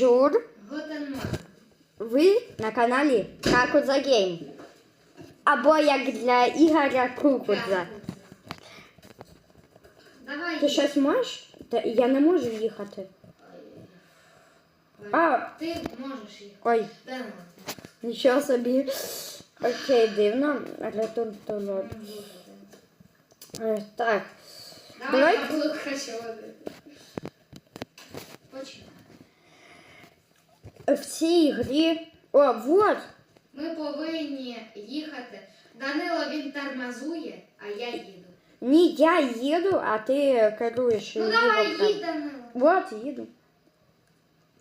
Жур, Гутен Морген. ви на каналі Кракудза Гейм. Або як для Ігоря Крукудза. Давай. Ти щось можеш? Та я не можу їхати. А. Ти можеш їх. Ой, Де вона? нічого собі. Окей, дивно. Ретун толот. Е, Так. Давай Давай. каблук хочу В цій грі. О, вот. Ми повинні їхати. Данило він тормозує, а я їду. Ні, я їду, а ти керуєш. Ну ліво давай вправо. їдь, Данило. Вот, їду.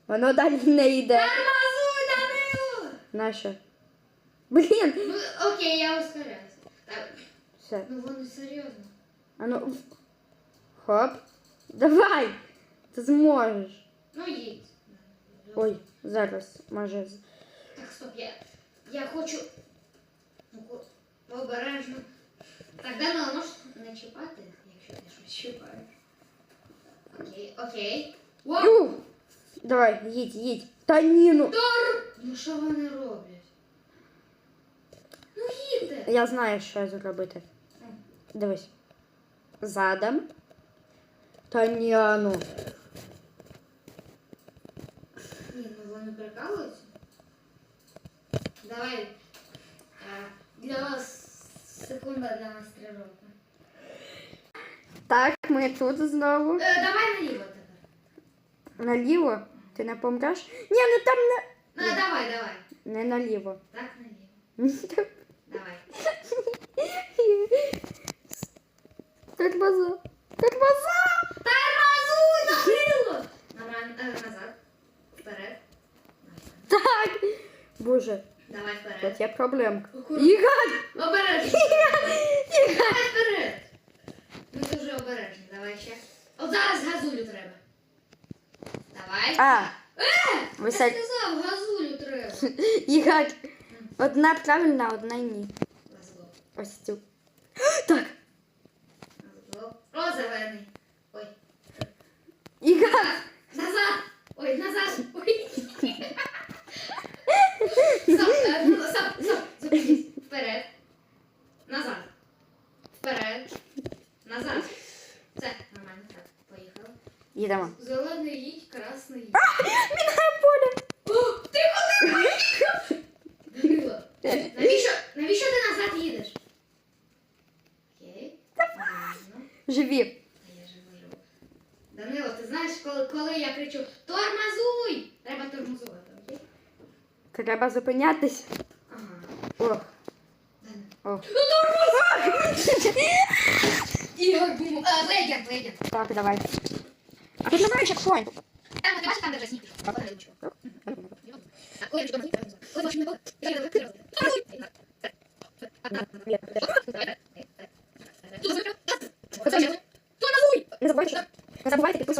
Воно далі не йде. Тормозуй, Данило! Нащо? Блін. Ну окей, я ускоряюся. Так, Все. ну воно серйозно. А ну. Хоп. Давай. Ти зможеш. Ну їдь. Ой, зараз, може. з- Так, стоп, я, я хочу. Ну, ко- обережно. Так, Данило, можеш не чіпати, якщо ти щось чіпаєш. Окей, окей. Воу! Ю! Давай, їдь, їдь. Та ні, ну. Тор! Ну що вони роблять? Ну їдьте! Я знаю, що зробити. Дивись. Задом. Та ні, а ну. Ні, ну вони прикалуються. Давай. е, Для вас секунда для нас тренування. Так, ми тут знову. Е, давай наліво тепер. Наліво. Ти не помреш? Ні, ну там не. Ну, давай, давай. Не наліво. Так, наліво. Давай. Тормоза. Тормоза! тут є проблемка. Акуратно. Ігор! Обережно. Давай вперед. Ми дуже обережні. Давай ще. От зараз газулю треба. Давай. А, Е! Я висять. сказав, газулю треба. Ігор. Одна правильна, одна ні. Газло. Ось цю. Так. Газло. О, зелений. Живі. А я живу, живу. Данило, ти знаєш, коли, коли я кричу Тормозуй! Треба тормозувати, окей? Треба зупинятись. Ага. Ох. Данило. Ох. Ну тормозуй! Ігор, бум. А, легенд, легенд. Так, давай. А тут немає чекпоінт. Там, ти бачиш, там де вже сніг пішов? А, подивись, нічого. А, коли я кричу тормозуй, тормозуй. Коли бачиш, не було, я не було, тормозуй.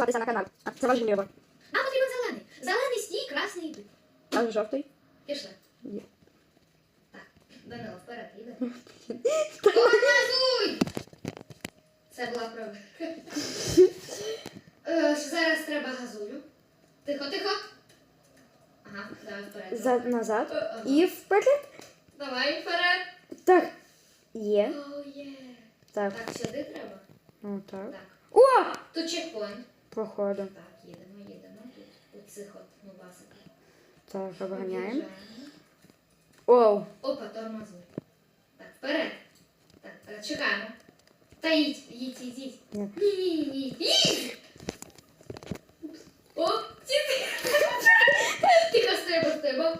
не забувайте підписуватися на канал. А, Це важливо. Нам потрібен зелений. Зелений стій, красний йди. А жовтий? Пішли. Є. Так, Данило, вперед їде. Тормозуй! Це була правда. Е, Зараз треба газулю. Тихо, тихо. Ага, давай вперед. За, назад. Ага. І вперед. Давай вперед. Так. Є. О, є. Так. Так, сюди треба. Ну так. Так. О! Тут чекпоінт. Походу. Так, їдемо, їдемо. Тут у цих от нубасиків. Так, обганяємо. Оу. Опа, тормозуй. Так, вперед. Так, е, чекаємо. Та їдь, їдь, їдь, їдь. Ні. Ні, ні, ні, ні. Їдь! О, тихо. Тихо, стрибав.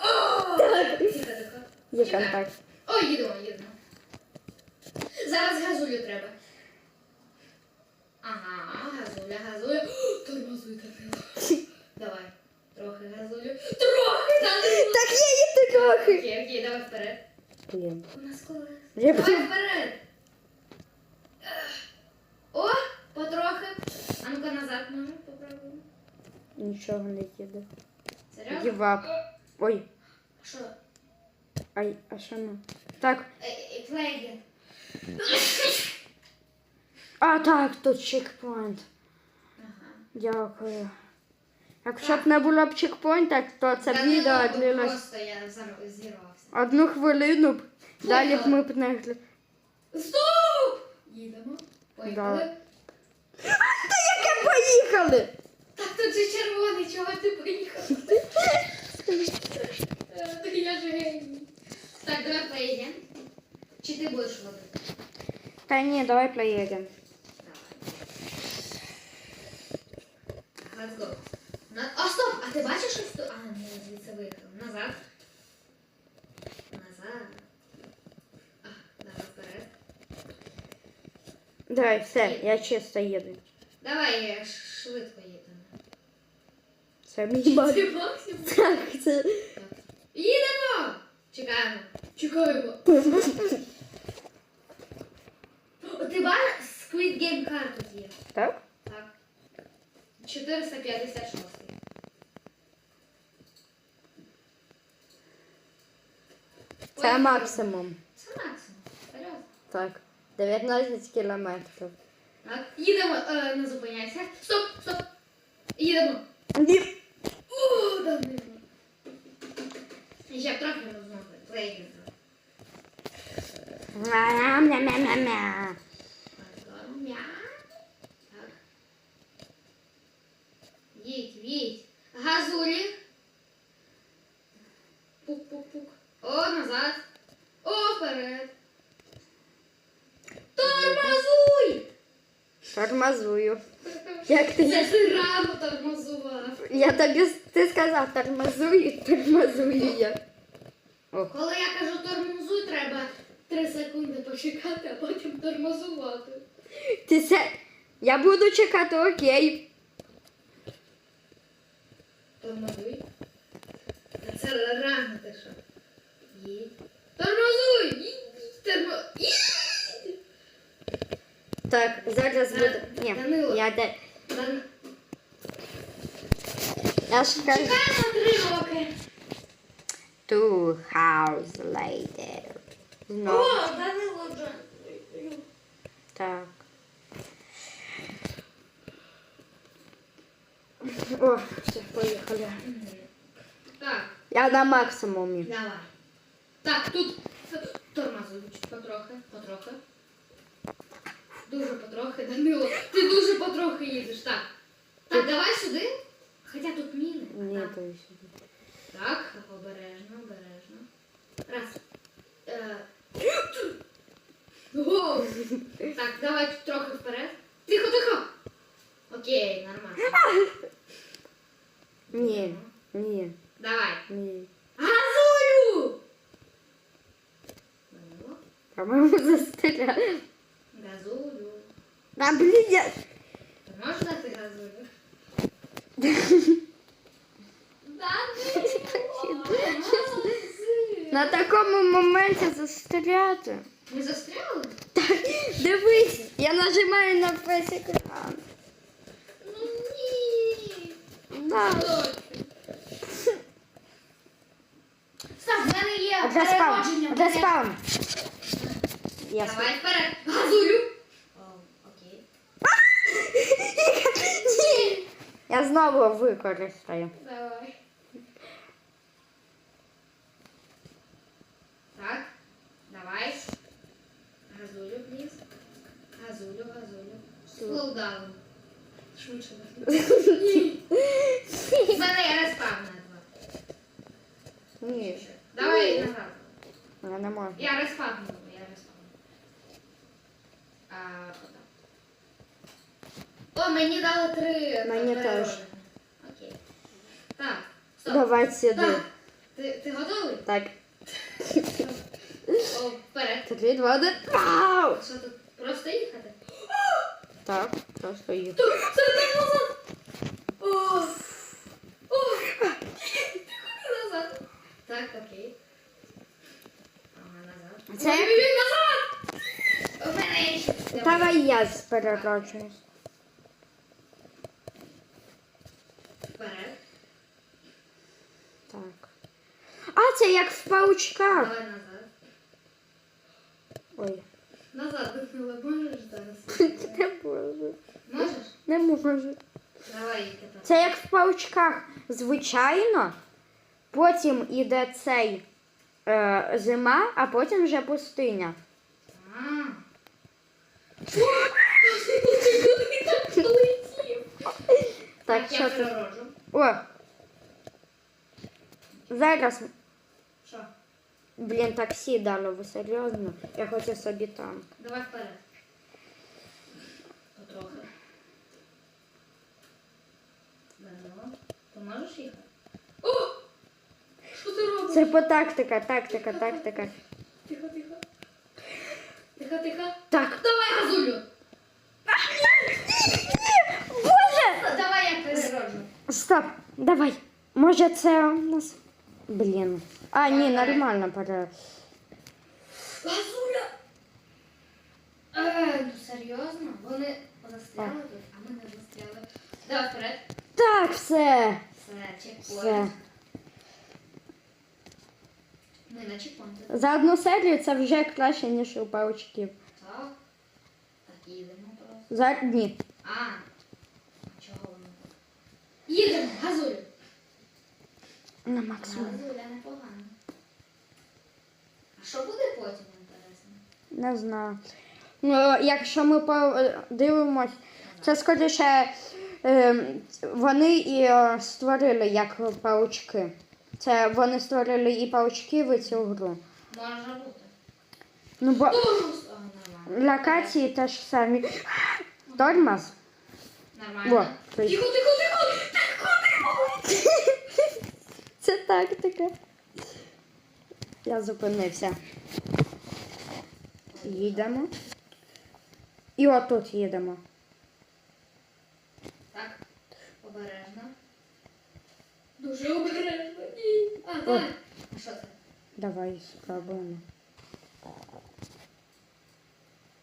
О! Тихо, тихо. Є контакт. Ой, їдемо, їдемо. Зараз газулю треба. Ага, газуля, газуля. О, Тормозуй, Данило. Давай. Трохи газулю. Трохи, Данило. Так є їти трохи. Окей, окей, давай вперед. Блін. У нас колеса. Я Давай б- вперед. Ех. О, потрохи. А ну-ка назад, ну, попробуємо. Нічого не їде. Серйозно? Гівап. Ой. Що? Ай, а що ну? Так. Е, е, Флегі. А, так, тут чекпоінт. Ага. Дякую. Якщо б не було б чекпоінта, то це Данило відео б длилось Просто я зар- зірвався. одну хвилину, б, далі б Поїхали. ми б не... гли- Стоп! Їдемо. Поїхали. Да. Та яке поїхали! Так тут же червоний, чого ти поїхав? Е, Так я ж геній. Так, давай поїдемо. Чи ти будеш водити? Та ні, давай проїдемо. Давай, все, я чисто їду. Давай е, ш- швидко їдемо. Це мій бак. Це максимум. Так, це... Їдемо! Чекаємо. Чекаємо. О, Ти бачиш, Squid Game Car тут є. Так? Так. 456. Це Поїхали. максимум. Це максимум. Серйозно. Так. 19 кілометрів. Так. Їдемо, е, не зупиняйся. Стоп, стоп. Їдемо. Ні. О, Данило. Я б трохи розмовляю. Плейгін. Мя-мя-мя-мя-мя. Мя. Так. Їдь, їдь. Газулі. Пук-пук-пук. О, назад. О, вперед. Тормозую. Як ти? Це ти рано тормозував. Я тобі ти сказав тормозую, тормозую я. О, Коли я кажу тормозуй, треба 3 секунди почекати, а потім тормозувати. ти се... Я буду чекати, окей. Тормозуй. Та Це рано ти що. Їдь. Тормозуй! Їдь! Термо... Їдь! Так, зараз буде. Ні, Данило. я де. Дан- Я ж кажу. Чекаємо три роки. Two hours later. О, Знову. Данило Джон. Так. О, все, поїхали. Так, Я на максимумі. давай. Так, тут тормозуй потрохи, потрохи. Дуже потрохи, Данило. Ти дуже потрохи їдеш. Так. Так, давай сюди. Хоча тут міни. Ні, Так. то ще. Так, обережно, обережно. Раз. Е, Воу. Так, давай трохи вперед. Тихо, тихо. Окей, нормально. Ні, ні, Давай. ні. Газулю! Данило. По-моєму, застряли. Газулю. Да, блін, я... Ти можеш дати газулю? Данило! На такому моменті застряти. Ми застряли? Так, дивись, я нажимаю на весь екран. Ну ні. Да. Стоп, в мене є А де спаун? переродження. А де спаун? Я Давай вперед. Я знову використаю. Давай. Так. Давай. Газулю, пліз. Газулю, газулю. Slow down. Швидше. Ні. В мене є респав на два. Ні, Давай назад. я не можу. Я респавну, мені дали три. Мені переродження. теж. Окей. Так. Стоп. Давай сюди. Так. Ти, ти готовий? Так. О, вперед. Три, два, один. Вау! Що тут? Просто їхати? Так, просто їх. Тут, це не назад. О, о. Ти куди назад? Так, окей. Ага, назад. Це- Ой, ой, назад! У мене є ще. Давай я перероджуюсь. Паучках. Давай назад. Ой. Назад, Данила, можеш зараз? Не можу. Можеш? Не можу. Давай тепер. Це як в паучках. Звичайно, потім іде цей е, зима, а потім вже пустиня. А. Так, я що перероджу. О! Зараз? блін, таксі дали, ви серйозно? Я хочу собі танк. Давай вперед. Потрохи. Данило, ти можеш їхати? О! Що ти робиш? Це по тактика, тактика, тактика. Тихо, тихо. Тихо, тихо. Так. Давай газулю. Боже! Давай я перероджу. Стоп, давай. Може це у нас. Блін. А, ні, нормально пора. Газуля! Е, ну серйозно? Вони застряли тут, а ми не застряли. Давай вперед. Так, все. Все, чекпоінт. Все. Ми на чекпоінті. За одну серію це вже краще, ніж у паучків. Так. Так, їдемо просто. За ні. А. А чого воно? Їдемо, газулю. На максимум. Непогано. А що буде потім, інтересно? Не знаю. Ну, якщо ми подивимось, це скоріше е, вони і е, створили як паучки. Це вони створили і паучків, і цю гру. Може бути. Ну, бо локації теж самі. Тормоз. Нормально. Тихо! Тихо, тихо! Це тактика. Я зупинився. Їдемо. І отут їдемо. Так, обережно. Дуже обережно. Ні. А, так. А що це? Давай спробуємо.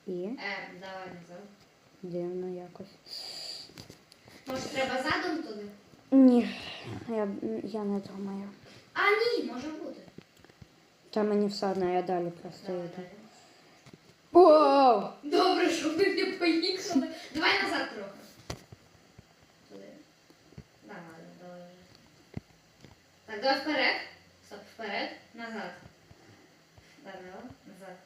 І Е, давай назад. дивно якось. Може треба задом туди? Ні, я, я не думаю. А, ні, може бути. Та мені все одно, я далі просто Давай йду. Оу! Добре, що ми не поїхали. Давай назад трохи. Туди. Давай, давай. Так, давай вперед. Стоп, вперед. Назад. Данило, назад.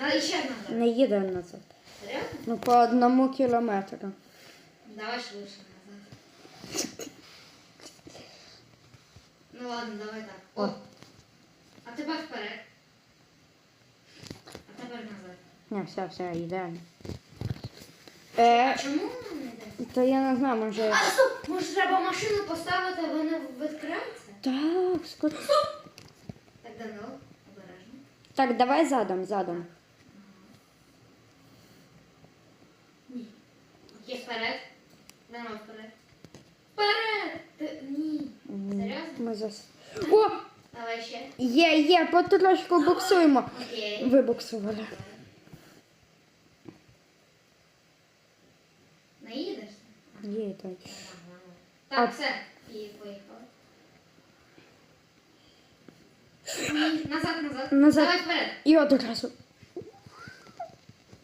На, ще назад. Не їде назад. Серйозно? Ну по одному кілометру. Давай швидше Ну ладно, давай так. О. А тепер вперед. А тепер назад. Ні, все, все, ідеально. А Е, чому воно не йде? то я не знаю, може. А стоп! Може треба машину поставити, а вони відкриються? Так, скоро. Так, Данило, обережно. Так, давай задом, задом. Ні. Окей, вперед. Данило, вперед. Вперед! Ти... Ні. Серйозно? Ми зас... О! Давай ще. Є, є, потрошку буксуємо. Окей. Вибуксували. Не їдеш? Є, так. Так, все. І поїхали. Ні, назад, назад. Назад. Давай вперед. І одразу.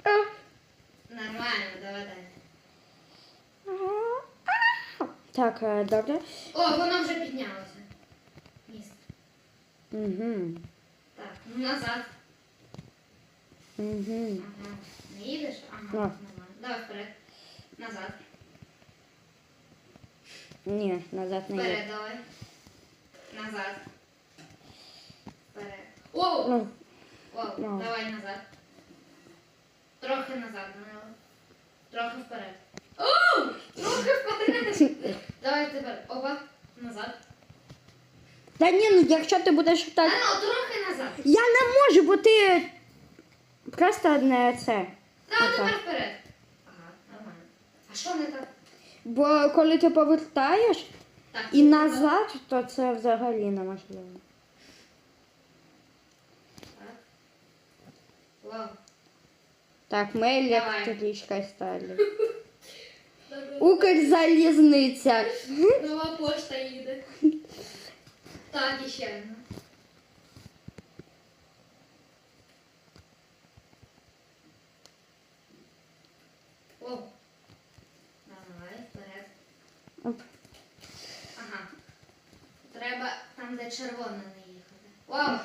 А. Нормально, давай далі. Так, е, добре. О, воно вже піднялося. Міст. Угу. Так, ну назад. Угу. Ага. Не їдеш? Ага, А. нормально. Давай вперед. Назад. Ні, назад не Вперед є. давай. Назад. Вперед. Оу! Ну, Оу, Ну. давай назад. Трохи назад, Данило. Трохи вперед. Оу! Трохи вперед. Давай тепер. Опа. Назад. Та ні, ну якщо ти будеш так. Данило, трохи назад. Я не можу, бо ти просто одне це. Давай Отак. тепер вперед. Ага, нормально. А що не так? Бо коли ти повертаєш Так. і назад, то це взагалі неможливо. Так. Вау. Так, ми Давай. електричкою стали. Укрзалізниця. Нова пошта їде. Так, іще одна. О! Давай, вперед. Оп. Ага. Треба там, де червона не їхати. Вау!